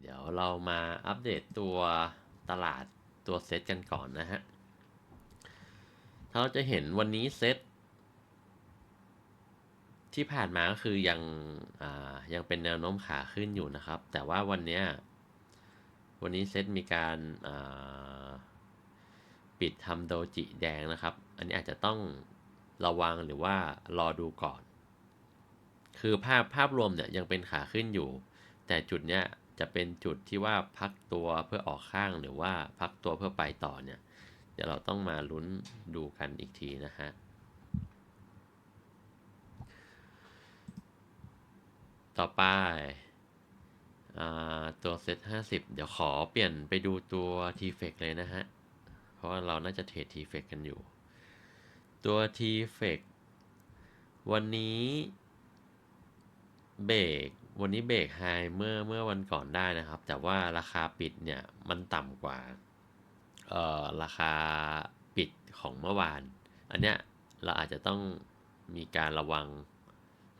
เดี๋ยวเรามาอัปเดตตัวตลาดตัวเซตกันก่อนนะฮะถ้าเราจะเห็นวันนี้เซตที่ผ่านมาก็คือยังยังเป็นแนวโน้มขาขึ้นอยู่นะครับ แต่ว่าวันนี้วันนี้เซตมีการปิดทำโดจิแดงนะครับ อันนี้อาจจะต้องระวังหรือว่ารอดูก่อน คือภาพภาพรวมเนี่ยยังเป็นขาขึ้นอยู่ แต่จุดเนี้ย จะเป็นจุดที่ว่าพักตัวเพื่อออกข้างหรือว่าพักตัวเพื่อไปต่อเนี่ย เดี๋ยวเราต้องมาลุ้นดูกันอีกทีนะฮะต่อไปอาตัวเซต50 เดี๋ยวขอเปลี่ยนไปดูตัว t f e c เลยนะฮะ เพราะว่าเราน่าจะเทรด t f e c กันอยู่ ตัว t f e c วันนี้เบรก วันนี้เบรกไฮเมื่อเมื่อวันก่อนได้นะครับ แต่ว่าราคาปิดเนี่ยมันต่ำกว่าเอ่อราคาปิดของเมื่อวาน อันเนี้ยเราอาจจะต้องมีการระวัง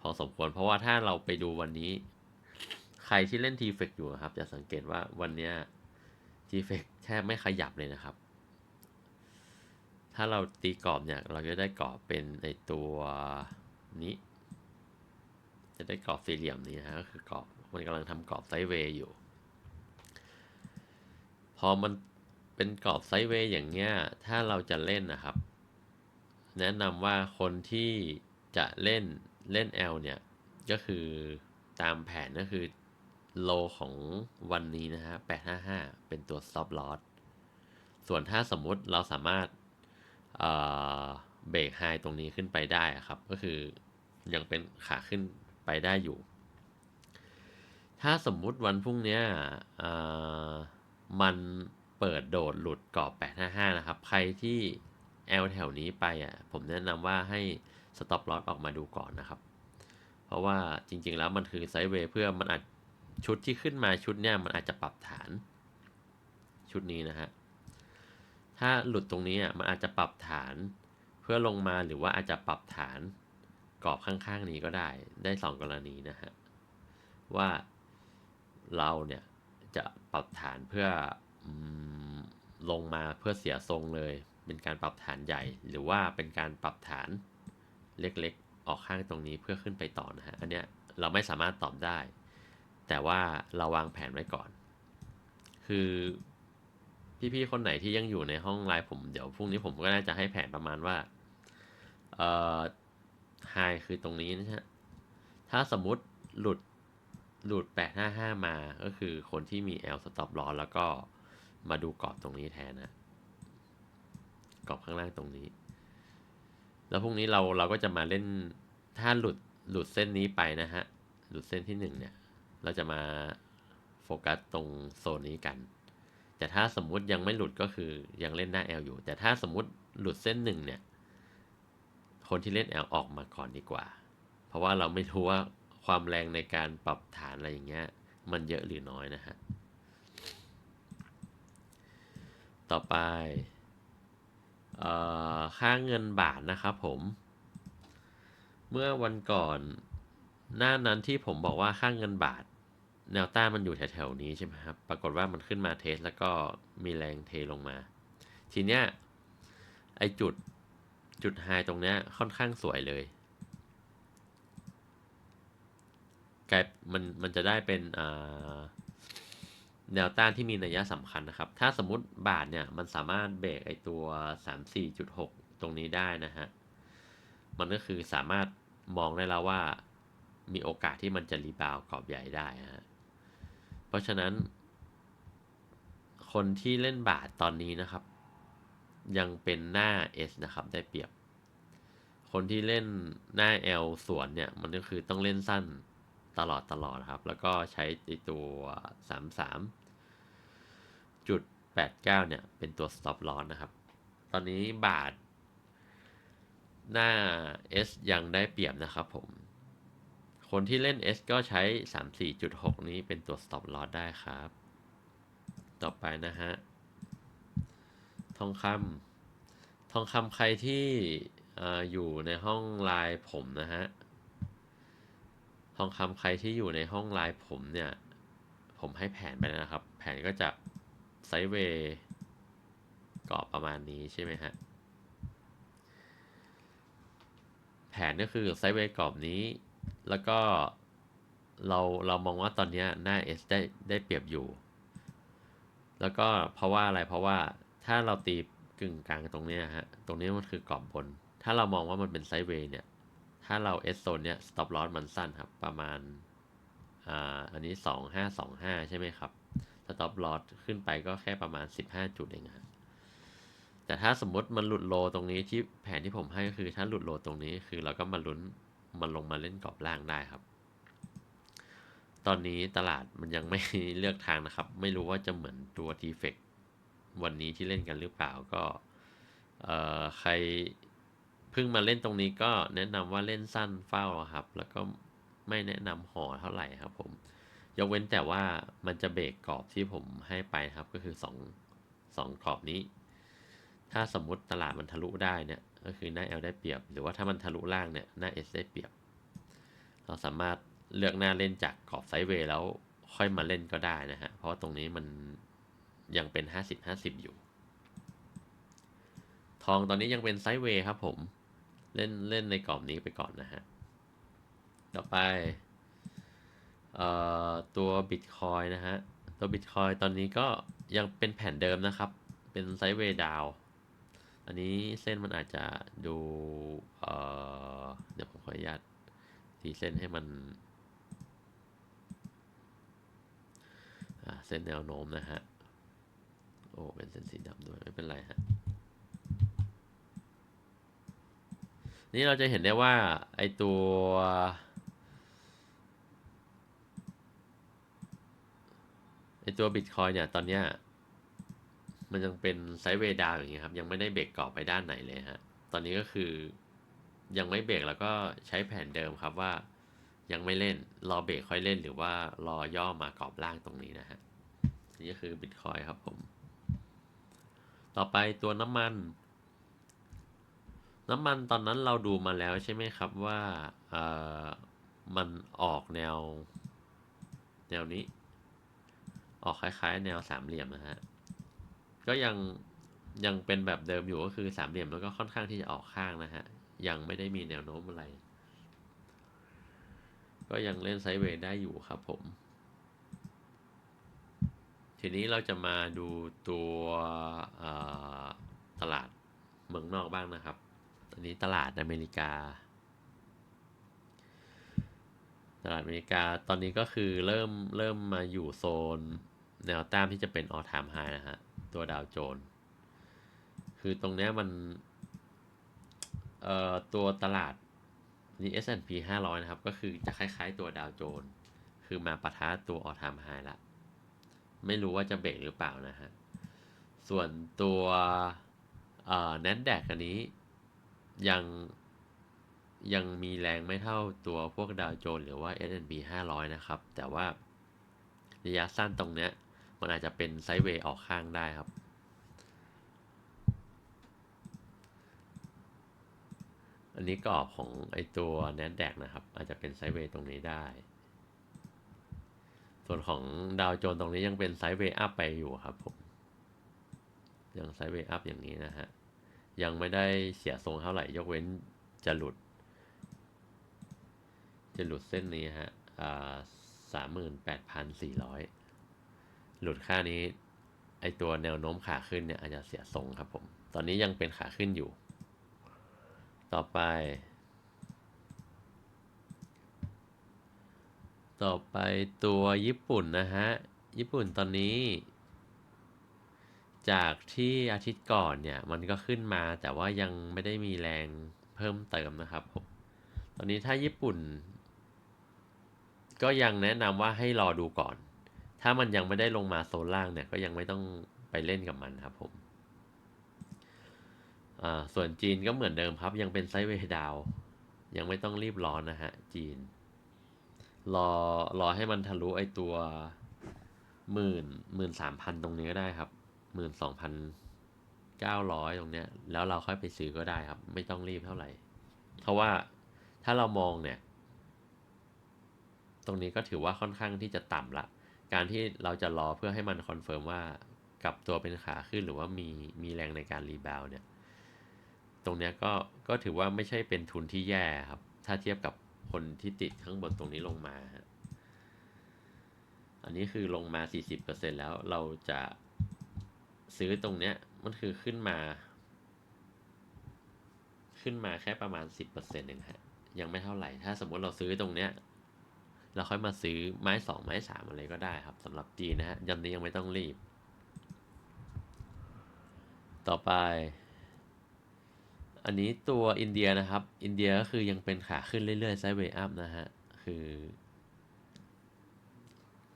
พอสมควร เพราะว่าถ้าเราไปดูวันนี้ ใครที่เล่น t f e c อยู่ครับ จะสังเกตว่าวันเนี้ย t f e c แทบไม่ขยับเลยนะครับ ถ้าเราตีกรอบเนี่ย เราจะได้กรอบเป็นในตัวนี้ จะได้กรอบสี่เหลี่ยมนี้นะฮะก็คือกรอบมันกำลังทำกรอบไซด์เวย์อยู่ พอมันเป็นกรอบไซด์เวย์อย่างเงี้ยถ้าเราจะเล่นนะครับ แนะนำว่าคนที่จะเล่นเล่น L เนี่ย ก็คือตามแผนก็คือโลของวันนี้นะฮะ 855 เป็นตัว stop loss ส่วนถ้าสมมุติเราสามารถเบรกไฮตรงนี้ขึ้นไปได้ครับ ก็คือยังเป็นขาขึ้น ไปได้อยู่ ถ้าสมมุติวันพรุ่งนี้มันเปิดโดดหลุดกรอบ 855 นะครับ ใครที่ L แถวนี้ไปอะ ผมแนะนำว่าให้ stop loss ออกมาดูก่อนนะครับ เพราะว่าจริงๆแล้วมันคือไซด์เวย์เพื่อมันอาจชุดที่ขึ้นมาชุดเนี้ยมันอาจจะปรับฐาน ชุดนี้นะฮะ ถ้าหลุดตรงนี้อะมันอาจจะปรับฐานเพื่อลงมาหรือว่าอาจจะปรับฐาน กรอบข้างๆนี้ก็ได้ได้สองกรณีนะฮะ ว่าเราเนี่ยจะปรับฐานเพื่ออลงมาเพื่อเสียทรงเลย เป็นการปรับฐานใหญ่ หรือว่าเป็นการปรับฐานเล็กๆ ออกข้างตรงนี้เพื่อขึ้นไปต่อนะฮะ อันเนี้ยเราไม่สามารถตอบได้ แต่ว่าเราวางแผนไว้ก่อน คือพี่ๆคนไหนที่ยังอยู่ในห้องไลน์ผมเดี๋ยวพรุ่งนี้ผมก็น่าจะให้แผนประมาณว่าเอ่อ ไฮคือตรงนี้นะฮะ ถ้าสมมติหลุดหลุด 855 มาก็คือคนที่มี L stop loss แล้วก็มาดูกรอบตรงนี้แทนนะ กรอบข้างล่างตรงนี้ แล้วพรุ่งนี้เราเราก็จะมาเล่นถ้าหลุดหลุดเส้นนี้ไปนะฮะ หลุดเส้นที่หนึ่งเนี่ย เราจะมาโฟกัสตรงโซนนี้กัน แต่ถ้าสมมุติยังไม่หลุดก็คือยังเล่นหน้า L อยู่ แต่ถ้าสมมุติหลุดเส้นหนึ่งเนี่ย คนที่เล่น L อลออกมาก่อนดีกว่า เพราะว่าเราไม่รู้ว่าความแรงในการปรับฐานอะไรอย่างเงี้ย มันเยอะหรือน้อยนะฮะ ต่อไปค่าเงินบาทนะครับผม เมื่อวันก่อน หน้านั้นที่ผมบอกว่าค่าเงินบาท แนวต้านมันอยู่แถวๆนี้ใช่ไหมครับ ปรากฏว่ามันขึ้นมาเทสแล้วก็มีแรงเทลงมา ทีเนี้ยไอจุด จุดไฮตรงเนี้ยค่อนข้างสวยเลยกลายมันมันจะได้เป็นแนวต้านที่มีนัยสำคัญนะครับ ถ้าสมมติบาทเนี่ย มันสามารถเบรกไอตัว 34.6 ตรงนี้ได้นะฮะ มันก็คือสามารถมองได้แล้วว่ามีโอกาสที่มันจะรีบาวกรอบใหญ่ได้ฮะ เพราะฉะนั้น คนที่เล่นบาทตอนนี้นะครับ ยังเป็นหน้า S นะครับ ได้เปรียบ คนที่เล่นหน้า L สวนเนี่ย มันก็คือต้องเล่นสั้นตลอดตลอดครับ แล้วก็ใช้ตัว 33จุด89 เนี่ย เป็นตัว stop loss นะครับ ตอนนี้บาท หน้า S ยังได้เปรียบนะครับผม คนที่เล่น S ก็ใช้ 34.6 นี้เป็นตัว stop loss ได้ครับ ต่อไปนะฮะ ทองคำทองคำใครที่ออยู่ในห้องไลน์ผมนะฮะ ทองคำใครที่อยู่ในห้องไลน์ผมเนี่ย ผมให้แผนไปแล้วนะครับ แผนก็จะไซด์เวย์กรอบประมาณนี้ใช่ไหมฮะ แผนก็คือไซด์เวย์กรอบนี้ แล้วก็เราเรามองว่าตอนนี้หน้า S ได้ได้เปรียบอยู่ แล้วก็เพราะว่าอะไรเพราะว่า ถ้าเราตีกึ่งกลางตรงนี้ฮะ ตรงนี้มันคือกรอบบน ถ้าเรามองว่ามันเป็นไซด์เวย์เนี่ย ถ้าเรา S โซนเนี้ย stop loss มันสั้นครับ ประมาณ อ่า อันนี้สองห้าสองห้าใช่ไหมครับ stop loss ขึ้นไปก็แค่ประมาณสิบห้าจุดเองฮะแต่ถ้าสมมติมันหลุดโลตรงนี้ที่แผนที่ผมให้ก็คือถ้าหลุดโลตรงนี้คือเราก็มาลุ้นมันลงมาเล่นกรอบล่างได้ครับ ตอนนี้ตลาดมันยังไม่เลือกทางนะครับ ไม่รู้ว่าจะเหมือนตัว t f e c วันนี้ที่เล่นกันหรือเปล่าก็ใครเพิ่งมาเล่นตรงนี้ก็แนะนำว่าเล่นสั้นเฝ้าครับ แล้วก็ไม่แนะนำห่อเท่าไหร่ครับผม ยกเว้นแต่ว่ามันจะเบรกกรอบที่ผมให้ไปครับก็คือสองสองกรอบนี้ ถ้าสมมุติตลาดมันทะลุได้เนี่ยก็คือหน้า L ได้เปรียบ หรือว่าถ้ามันทะลุล่างเนี่ยหน้า S ได้เปรียบ เราสามารถเลือกหน้าเล่นจากกรอบไซด์เวย์แล้วค่อยมาเล่นก็ได้นะฮะเพราะว่าตรงนี้มัน ยังเป็น 50 50 อยู่ ทองตอนนี้ยังเป็นไซด์เวย์ครับผม เล่นเล่นในกรอบนี้ไปก่อนนะฮะ ต่อไปเอ่อตัวบิตคอยนะฮะ ตัวบิตคอยตอนนี้ก็ยังเป็นแผ่นเดิมนะครับ เป็นไซด์เวย์ดาว อันนี้เส้นมันอาจจะดูเอ่อเดี๋ยวผมขออนุญาตทีเส้นให้มันเส้นแนวโน้มนะฮะ โอ้เป็นเส้นสีดำด้วยไม่เป็นไรฮะนี่เราจะเห็นได้ว่าไอตัว ไอตัวบิตคอยเนี่ยตอนเนี้ยมันยังเป็นไซด์เวดาวอย่างเงี้ยครับ ยังไม่ได้เบรกกรอบไปด้านไหนเลยฮะ ตอนนี้ก็คือยังไม่เบรกแล้วก็ใช้แผนเดิมครับว่ายังไม่เล่นรอเบรกค่อยเล่นหรือว่ารอย่อมากรอบล่างตรงนี้นะฮะนี่ก็คือบิตคอยครับผม ต่อไปตัวน้ำมัน น้ำมันตอนนั้นเราดูมาแล้วใช่ไหมครับว่าเออมันออกแนว แนวนี้ ออกคล้ายๆ แนวสามเหลี่ยมนะฮะ ก็ยังยังเป็นแบบเดิมอยู่ก็คือสามเหลี่ยมแล้วก็ค่อนข้างที่จะออกข้างนะฮะ ยังไม่ได้มีแนวโน้มอะไร ก็ยังเล่นไซด์เวย์ได้อยู่ครับผม ทีนี้เราจะมาดูตัวตลาดเมืองนอกบ้างนะครับอันนี้ตลาดอเมริกา ตลาดอเมริกาตอนนี้ก็คือเริ่มเริ่มมาอยู่โซนแนวต้านที่จะเป็น all time high นะฮะ ตัวดาวโจน์คือตรงนี้มัน เอ่อ ตัวตลาดนี่ S&P 500 นะครับ ก็คือจะคล้ายๆตัวดาวโจน์คือมาปะทะตัว all time high ละ ไม่รู้ว่าจะเบรกหรือเปล่านะฮะ ส่วนตัวเอ่อ NASDAQ อันนี้ยังยังมีแรงไม่เท่าตัวพวกดาวโจนส์หรือว่า S&P 500 นะครับ แต่ว่าระยะสั้นตรงเนี้ย มันอาจจะเป็นไซด์เวย์ออกข้างได้ครับ อันนี้กรอบของไอตัว NASDAQ นะครับ อาจจะเป็นไซด์เวย์ตรงนี้ได้ ส่วนของดาวโจนตรงนี้ยังเป็นไซด์เวย์อัพไปอยู่ครับผม ยังไซด์เวย์อัพอย่างนี้นะฮะ ยังไม่ได้เสียทรงเท่าไหร่ ยกเว้นจะหลุด จะหลุดเส้นนี้ฮะอ่าสามหมื่นแปดพันสี่ร้อยหลุดค่านี้ ไอตัวแนวโน้มขาขึ้นเนี่ยอาจจะเสียทรงครับผม ตอนนี้ยังเป็นขาขึ้นอยู่ ต่อไป ต่อไปตัวญี่ปุ่นนะฮะ ญี่ปุ่นตอนนี้ จากที่อาทิตย์ก่อนเนี่ย มันก็ขึ้นมาแต่ว่ายังไม่ได้มีแรงเพิ่มเติมนะครับผมตอนนี้ถ้าญี่ปุ่น ก็ยังแนะนำว่าให้รอดูก่อน ถ้ามันยังไม่ได้ลงมาโซนล่างเนี่ย ก็ยังไม่ต้องไปเล่นกับมันครับผมส่วนจีนก็เหมือนเดิมครับ ยังเป็นไซด์เวย์ดาว ยังไม่ต้องรีบร้อนนะฮะ จีน รอรอให้มันทะลุไอตัวหมื่นหมื่นสามพันตรงนี้ก็ได้ครับหมื่นสองพันเก้าร้อยตรงเนี้ย แล้วเราค่อยไปซื้อก็ได้ครับ ไม่ต้องรีบเท่าไหร่ เพราะว่าถ้าเรามองเนี่ย ตรงนี้ก็ถือว่าค่อนข้างที่จะต่ำละ การที่เราจะรอเพื่อให้มันคอนเฟิร์มว่ากลับตัวเป็นขาขึ้นหรือว่ามีมีแรงในการรีบาวเนี่ย ตรงเนี้ยก็ก็ถือว่าไม่ใช่เป็นทุนที่แย่ครับ ถ้าเทียบกับ คนที่ติดข้างบนตรงนี้ลงมา อันนี้คือลงมา 40%แล้วเราจะซื้อตรงเนี้ยมันคือขึ้นมา ขึ้นมาแค่ประมาณ 10%เองฮะยังไม่เท่าไหร่ ถ้าสมมติเราซื้อตรงเนี้ยเราค่อยมาซื้อไม้สองไม้สามอะไรก็ได้ครับสำหรับจีนนะฮะยันนี้ยังไม่ต้องรีบ ต่อไป อันนี้ตัวอินเดียนะครับ อินเดียก็คือยังเป็นขาขึ้นเรื่อยๆไซด์เวย์อัพนะฮะ คือ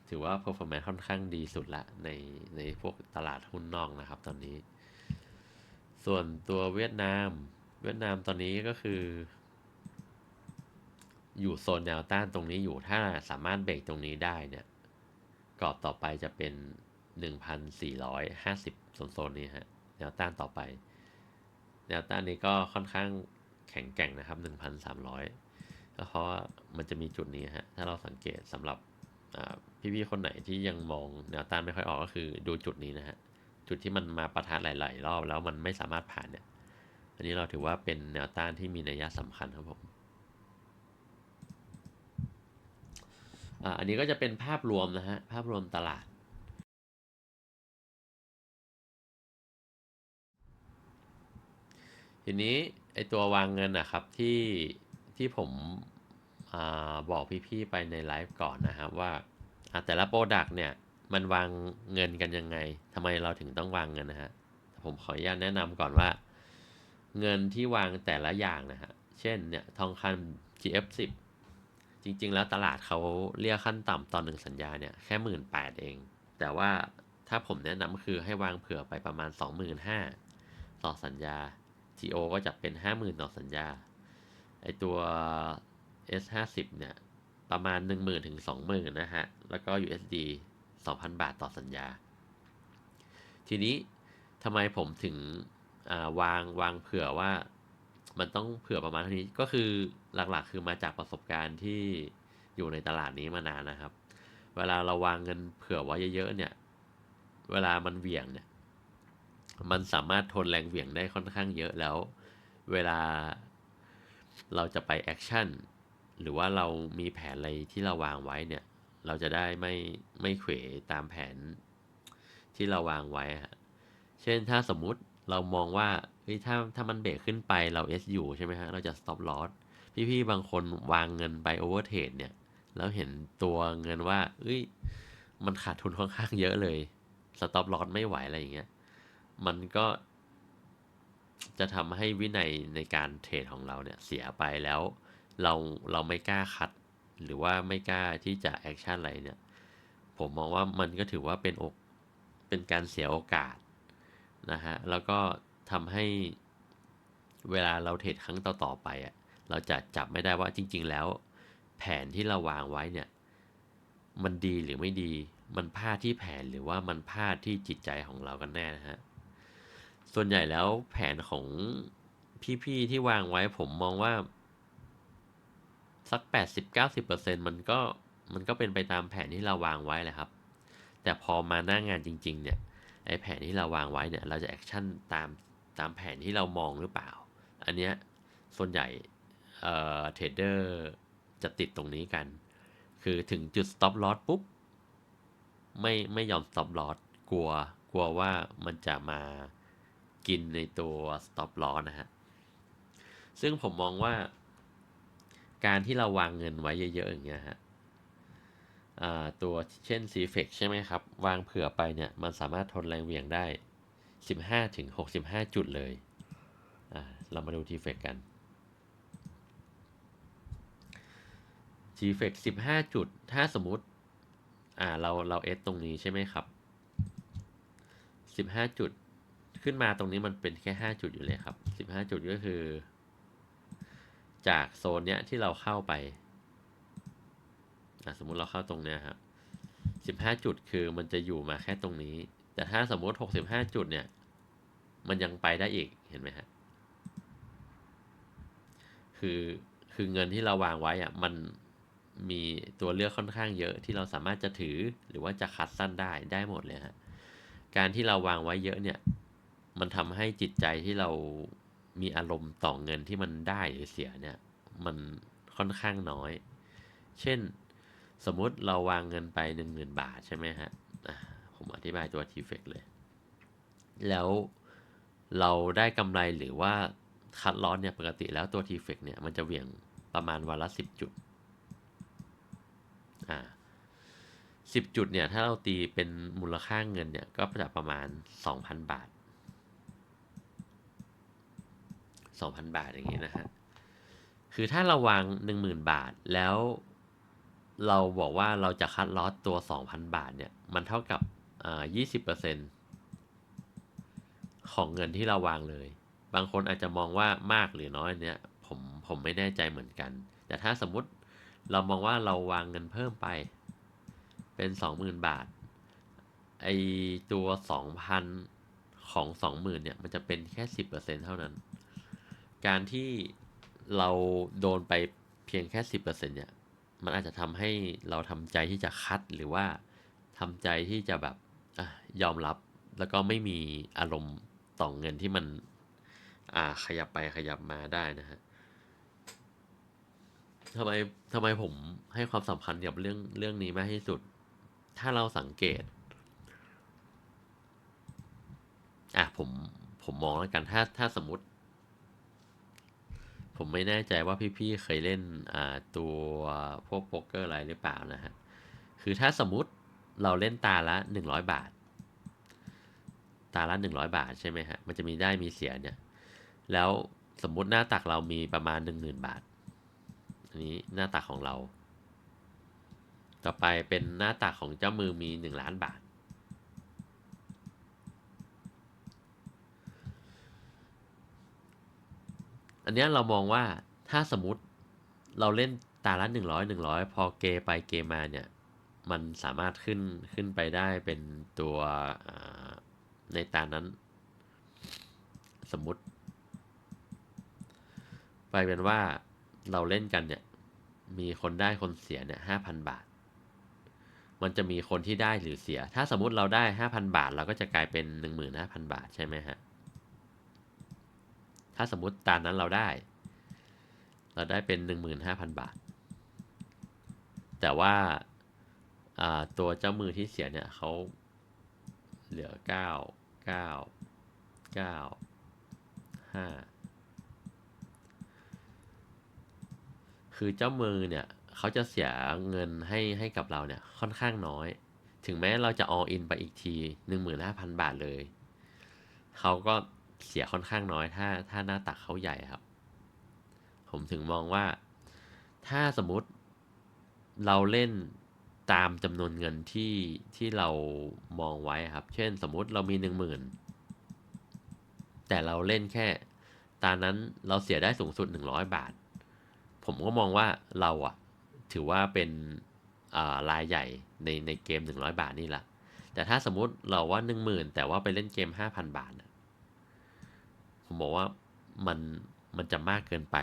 ถือว่า performance ค่อนข้างดีสุดละ ในในพวกตลาดหุ้นนอกนะครับ ตอนนี้ ส่วนตัวเวียดนาม เวียดนามตอนนี้ก็คือ อยู่โซนแนวต้านตรงนี้อยู่ถ้าสามารถเบรกตรงนี้ได้เนี่ยกรอบต่อไปจะเป็น 1,450โซนโซนนี้ฮะแนวต้านต่อไป แนวต้านนี้ก็ค่อนข้างแข็งแกร่งนะครับ 1,300ก็เพราะว่ามันจะมีจุดนี้ฮะ ถ้าเราสังเกตสำหรับพี่ๆ คนไหนที่ยังมองแนวต้านไม่ค่อยออกก็คือดูจุดนี้นะฮะ จุดที่มันมาประทะหลาย ๆ รอบแล้วมันไม่สามารถผ่านเนี่ย อันนี้เราถือว่าเป็นแนวต้านที่มีนัยสำคัญครับผมอันนี้ก็จะเป็นภาพรวมนะฮะ ภาพรวมตลาด ทีนี้ไอตัววางเงินนะครับที่ที่ผมอบอกพี่ๆไปในไลฟ์ก่อนนะครับว่าแต่ละโปรดักต์เนี่ยมันวางเงินกันยังไงทำไมเราถึงต้องวางเงินนะฮะผมขออนุญาตแนะนำก่อนว่า เงินที่วางแต่ละอย่างนะฮะเช่นเนี่ยทองคำ GF10 จริง ๆ แล้วตลาดเขาเรียกขั้นต่ำตอนหนึ่งสัญญาเนี่ยแค่หมื่นแปดเอง แต่ว่าถ้าผมแนะนำคือให้วางเผื่อไปประมาณ 25,000 ต่อสัญญา GO ก็จะเป็น 50,000 ต่อสัญญา ไอตัว S50 เนี่ย ประมาณ 10,000 ถึง 20,000 นะฮะ แล้วก็ USD 2,000 บาทต่อสัญญา ทีนี้ทำไมผมถึงวางวางเผื่อว่ามันต้องเผื่อประมาณเท่านี้ ก็คือหลักๆ คือมาจากประสบการณ์ที่อยู่ในตลาดนี้มานานนะครับ เวลาเราวางเงินเผื่อไว้เยอะๆเนี่ย เวลามันเหวี่ยงเนี่ย มันสามารถทนแรงเหวี่ยงได้ค่อนข้างเยอะแล้ว เวลาเราจะไปแอคชั่นหรือว่าเรามีแผนอะไรที่เราวางไว้เนี่ย เราจะได้ไม่ไม่เขวตามแผนที่เราวางไว้ฮะเช่นถ้าสมมุติเรามองว่าเฮ้ยถ้าถ้ามันเบรกขึ้นไปเรา SU ใช่ไหมฮะ เราจะ stop loss พี่ๆ บางคนวางเงินไป overtrade เนี่ย แล้วเห็นตัวเงินว่าเอ้ย มันขาดทุนค่อนข้างเยอะเลย stop loss ไม่ไหวอะไรอย่างเงี้ย มันก็จะทำให้วินัยในการเทรดของเราเนี่ยเสียไปแล้ว เราเราไม่กล้าคัด หรือว่าไม่กล้าที่จะแอคชั่นอะไรเนี่ย ผมมองว่ามันก็ถือว่าเป็นอกเป็นการเสียโอกาสนะฮะแล้วก็ทำให้เวลาเราเทรดครั้งต่อๆไปอะเราจะจับไม่ได้ว่าจริง ๆ แล้ว แผนที่เราวางไว้เนี่ย มันดีหรือไม่ดี มันพลาดที่แผนหรือว่ามันพลาดที่จิตใจของเรากันแน่นะฮะ ส่วนใหญ่แล้วแผนของพี่ๆที่วางไว้ผมมองว่า สัก 80-90%มันก็มันก็เป็นไปตามแผนที่เราวางไว้แหละครับ แต่พอมาหน้างงานจริง ๆ เนี่ยไอแผนที่เราวางไว้เนี่ย เราจะแอคชั่นตามตามแผนที่เรามองหรือเปล่า อันเนี้ยส่วนใหญ่เอ่อเทรดเดอร์จะติดตรงนี้กัน คือถึงจุด stop loss ปุ๊บ ไม่ไม่ยอม stop loss กลัวกลัวว่ามันจะมา กินในตัว stop loss นะฮะ ซึ่งผมมองว่า การที่เราวางเงินไว้เยอะ ๆ อย่างเงี้ยฮะตัวเช่น c f e x ใช่ไหมครับ วางเผื่อไปเนี่ย มันสามารถทนแรงเหวี่ยงได้ 15ถึง65 จุดเลย เรามาดู t f e x กัน t f e x 15 จุด ถ้าสมมติ อ่า เรา เราเอสตรงนี้ใช่ไหมครับ 15 จุด ขึ้นมาตรงนี้มันเป็นแค่ 5 จุดอยู่เลยครับ 15 จุดก็คือ จากโซนเนี้ยที่เราเข้าไป สมมุติเราเข้าตรงเนี้ยครับสิบห้าจุดคือมันจะอยู่มาแค่ตรงนี้ แต่ถ้าสมมติหกสิบห้าจุดเนี่ย มันยังไปได้อีกเห็นไหมฮะคือคือเงินที่เราวางไว้อะมันมีตัวเลือกค่อนข้างเยอะที่เราสามารถจะถือหรือว่าจะคัดสั้นได้ได้หมดเลยฮะการที่เราวางไว้เยอะเนี่ย มันทำให้จิตใจที่เรามีอารมณ์ต่อเงินที่มันได้หรือเสียเนี่ย มันค่อนข้างน้อย เช่นสมมุติเราวางเงินไปหนึ่งหมื่นบาทใช่ไหมฮะผมอธิบายตัว t f e c เลย แล้วเราได้กำไรหรือว่าคัดลอสเนี่ยปกติแล้วตัว t f e c เนี่ยมันจะเหวี่ยงประมาณวันละสิบจุด อ่าสิบจุดเนี่ยถ้าเราตีเป็นมูลค่าเงินเนี่ยก็จะประมาณสองพันบาท สองพันบาทอย่างนี้นะฮะ คือถ้าเราวางหนึ่งหมื่นบาทแล้วเราบอกว่าเราจะคัดลอสตัวสองพันบาทเนี่ย มันเท่ากับยี่สิบเปอร์เซ็นของเงินที่เราวางเลย บางคนอาจจะมองว่ามากหรือน้อยเนี่ย ผมผมไม่แน่ใจเหมือนกัน แต่ถ้าสมมติเรามองว่าเราวางเงินเพิ่มไป เป็นสองหมื่นบาท ไอตัวสองพันของสองหมื่นเนี่ย มันจะเป็นแค่สิบเปอร์เซ็นเท่านั้น การที่เราโดนไปเพียงแค่สิบเปอร์เซ็นเนี่ย มันอาจจะทำให้เราทำใจที่จะคัดหรือว่าทำใจที่จะแบบอยอมรับแล้วก็ไม่มีอารมณ์ต่อเงินที่มัน อ่าขยับไปขยับมาได้นะฮะทำไมทำไมผมให้ความสำคัญกับเรื่องเรื่องนี้มากที่สุด ถ้าเราสังเกต อะผมผมมองแล้วกันถ้าถ้าสมมติ ผมไม่แน่ใจว่าพี่ๆเคยเล่นตัวพวกโป๊กเกอร์อะไรหรือเปล่านะฮะ คือถ้าสมมติเราเล่นตาละหนึ่งร้อยบาท ตาละหนึ่งร้อยบาทใช่ไหมฮะ มันจะมีได้มีเสียเนี่ย แล้วสมมุติหน้าตักเรามีประมาณหนึ่งหมื่นบาท อันนี้หน้าตักของเรา ต่อไปเป็นหน้าตักของเจ้ามือมีหนึ่งล้านบาท อันนี้เรามองว่าถ้าสมมติเราเล่นตาละหนึ่งร้อยหนึ่งร้อยพอเกไปเกมาเนี่ย มันสามารถขึ้นขึ้นไปได้เป็นตัวในตานั้น สมมติ ไปเป็นว่าเราเล่นกันเนี่ย มีคนได้คนเสียเนี่ยห้าพันบาท มันจะมีคนที่ได้หรือเสีย ถ้าสมมติเราได้ห้าพันบาท เราก็จะกลายเป็นหนึ่งหมื่นห้าพันบาทใช่ไหมฮะ ถ้าสมมติตามนั้นเราได้ เราได้เป็นหนึ่งหมื่นห้าพันบาท แต่ว่าตัวเจ้ามือที่เสียเนี่ยเขาเหลือเก้าเก้าเก้าห้าคือเจ้ามือเนี่ยเขาจะเสียเงินให้ให้กับเราเนี่ยค่อนข้างน้อย ถึงแม้เราจะ all in ไปอีกทีหนึ่งหมื่นห้าพันบาทเลย เขาก็ เสียค่อนข้างน้อย ถ้าถ้าหน้าตักเขาใหญ่ครับ ผมถึงมองว่า ถ้าสมมุติเราเล่นตามจำนวนเงินที่ที่เรามองไว้ครับ เช่นสมมุติเรามีหนึ่งหมื่นแต่เราเล่นแค่ตานั้นเราเสียได้สูงสุดหนึ่งร้อยบาท ผมก็มองว่าเราอะถือว่าเป็นรายใหญ่ในในเกมหนึ่งร้อยบาทนี่แหละแต่ถ้าสมมุติเราว่าหนึ่งหมื่นแต่ว่าไปเล่นเกมห้าพันบาท ผมบอกว่ามันมันจะมากเกินไป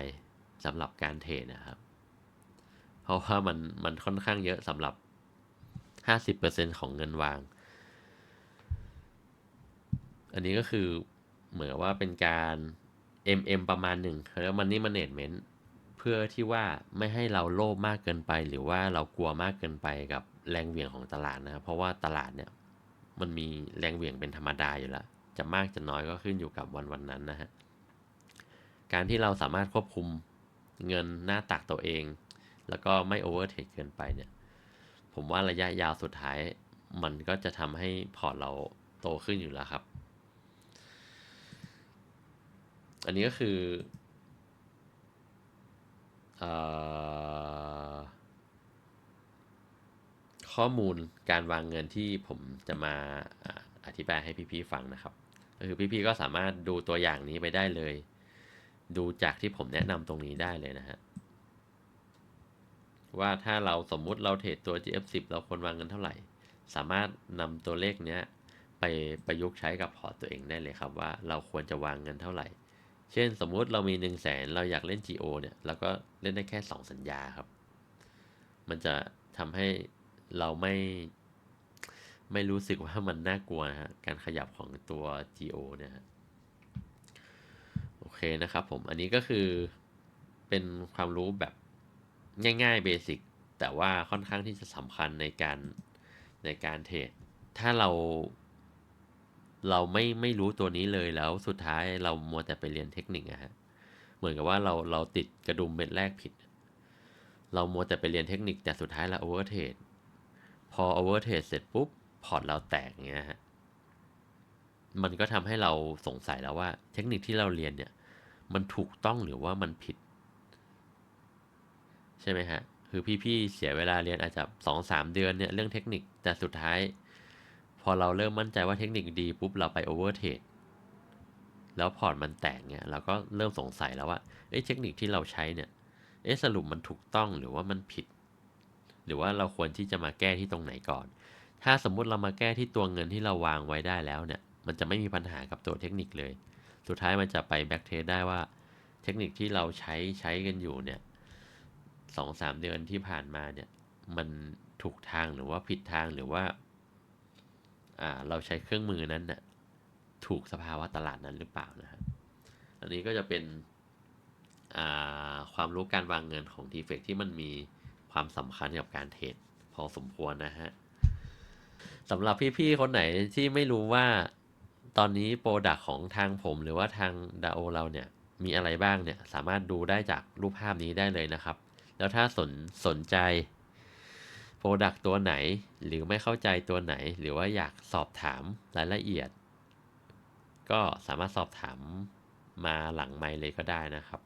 สำหรับการเทรดนะครับ เพราะว่ามันมันค่อนข้างเยอะสำหรับห้าสิบเปอร์เซ็นของเงินวาง อันนี้ก็คือเหมือนว่าเป็นการ MM ประมาณหนึ่งแล้วมันนี่มันเนตเมนต์เพื่อที่ว่าไม่ให้เราโลภมากเกินไป หรือว่าเรากลัวมากเกินไปกับแรงเหวี่ยงของตลาดนะเพราะว่าตลาดเนี่ยมันมีแรงเหวี่ยงเป็นธรรมดาอยู่แล้ว จะมากจะน้อยก็ขึ้นอยู่กับวันวันนั้นนะฮะ การที่เราสามารถควบคุมเงินหน้าตักตัวเอง แล้วก็ไม่โอเวอร์เทรดเกินไปเนี่ย ผมว่าระยะยาวสุดท้าย มันก็จะทำให้พอร์ตเราโตขึ้นอยู่แล้วครับ อันนี้ก็คืออข้อมูลการวางเงินที่ผมจะมาอธิบายให้พี่ๆฟังนะครับ คือพี่ๆก็สามารถดูตัวอย่างนี้ไปได้เลย ดูจากที่ผมแนะนำตรงนี้ได้เลยนะฮะว่าถ้าเราสมมุติเราเทรดตัว GF10 เราควรวางเงินเท่าไหร่ สามารถนำตัวเลขเนี้ยไปประยุกต์ใช้กับพอร์ตตัวเองได้เลยครับว่าเราควรจะวางเงินเท่าไหร่ เช่นสมมุติเรามี1นึ่งแสนเราอยากเล่น GO เนี่ยเราก็เล่นได้แค่ 2 สัญญาครับ มันจะทำให้เราไม่ ไม่รู้สึกว่ามันน่ากลัวนะฮะการขยับของตัว GO เนี่ยฮะโอเคนะครับผม อันนี้ก็คือเป็นความรู้แบบง่ายๆเบสิกแต่ว่าค่อนข้างที่จะสำคัญในการในการเทรดถ้าเราเราไม่ไม่รู้ตัวนี้เลยแล้วสุดท้ายเรามัวแต่ไปเรียนเทคนิคอะฮะเหมือนกับว่าเราเราติดกระดุมเม็ดแรกผิด เรามัวแต่ไปเรียนเทคนิคแต่สุดท้ายเราโอเวอร์เทรดพอโอเวอร์เทรดเสร็จปุ๊บ พอร์ตเราแตกเงี้ยฮะมันก็ทำให้เราสงสัยแล้วว่า เทคนิคที่เราเรียนเนี่ย มันถูกต้องหรือว่ามันผิด ใช่ไหมฮะ คือพี่ๆเสียเวลาเรียนอาจจะสองสามเดือนเนี่ยเรื่องเทคนิคแต่สุดท้าย พอเราเริ่มมั่นใจว่าเทคนิคดีปุ๊บเราไปโอเวอร์เทรดแล้วพอร์ตมันแตกเนี่ยเราก็เริ่มสงสัยแล้วว่าเอ๊ะเทคนิคที่เราใช้เนี่ยเอ๊ะสรุปมันถูกต้องหรือว่ามันผิด หรือว่าเราควรที่จะมาแก้ที่ตรงไหนก่อน ถ้าสมมุติเรามาแก้ที่ตัวเงินที่เราวางไว้ได้แล้วเนี่ย มันจะไม่มีปัญหากับตัวเทคนิคเลย สุดท้ายมันจะไปแบ็กเทสได้ว่าเทคนิคที่เราใช้ใช้กันอยู่เนี่ยสองสามเดือนที่ผ่านมาเนี่ย มันถูกทางหรือว่าผิดทางหรือว่า อ่า เราใช้เครื่องมือนั้นน่ะถูกสภาวะตลาดนั้นหรือเปล่านะฮะอันนี้ก็จะเป็นอ่าความรู้การวางเงินของ d ีเฟกที่มันมีความสำคัญกับการเทรดพอสมควรนะฮะ สำหรับพี่ๆคนไหนที่ไม่รู้ว่าตอนนี้โปรดักของทางผมหรือว่าทางดาโอเราเนี่ยมีอะไรบ้างเนี่ยสามารถดูได้จากรูปภาพนี้ได้เลยนะครับ แล้วถ้าสนสนใจโปรดักตัวไหนหรือไม่เข้าใจตัวไหน หรือว่าอยากสอบถามรายละเอียด ก็สามารถสอบถามมาหลังไมค์เลยก็ได้นะครับ